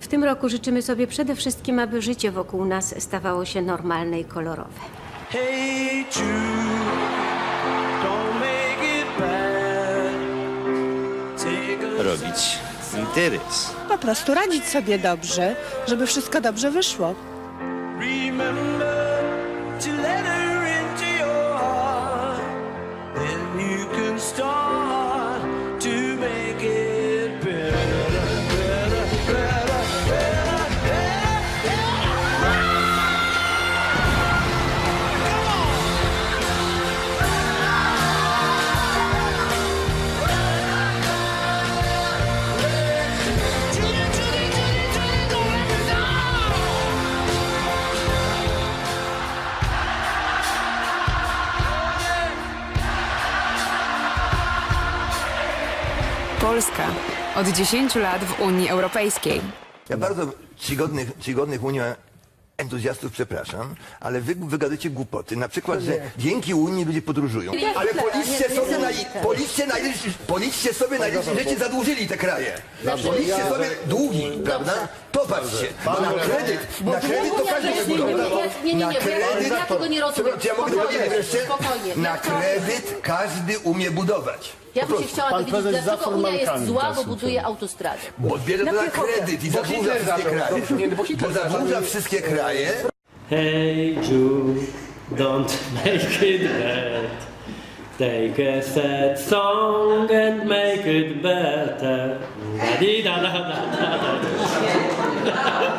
W tym roku życzymy sobie przede wszystkim, aby życie wokół nas stawało się normalne i kolorowe. Hey Jude, don't make it bad. Take a robić interes. Po prostu radzić sobie dobrze, żeby wszystko dobrze wyszło. remember Polska od 10 lat w Unii Europejskiej. Ja bardzo czcigodnych, czcigodnych Unii entuzjastów przepraszam, ale wy wygadacie głupoty. Na przykład, że dzięki Unii ludzie podróżują. Ale policzcie sobie, na, policzcie, na ile, policzcie sobie na ile żeście zadłużyli te kraje. Policzcie sobie długi, prawda? Popatrzcie, bo na kredyt, na kredyt to każdy Nie, wybudował. nie, nie, Na nie, bo ja, kredyt, ja tego nie rozumiem. Słuchajcie, ja mogę Spokojnie, powiedzieć wreszcie, spokojnie. na Ja kredyt każdy umie budować. Ja bym się chciała Pan dowiedzieć, prezes dlaczego Unia jest formalkami zła, bo buduje autostrady. Bo bierze to na kredyt i zadłuża wszystkie kraje. Bo zadłuża wszystkie kraje. Hey Jude, don't make it bad. Take a sad song and make it better. Da-dee-da-da-da-da-da. Yeah.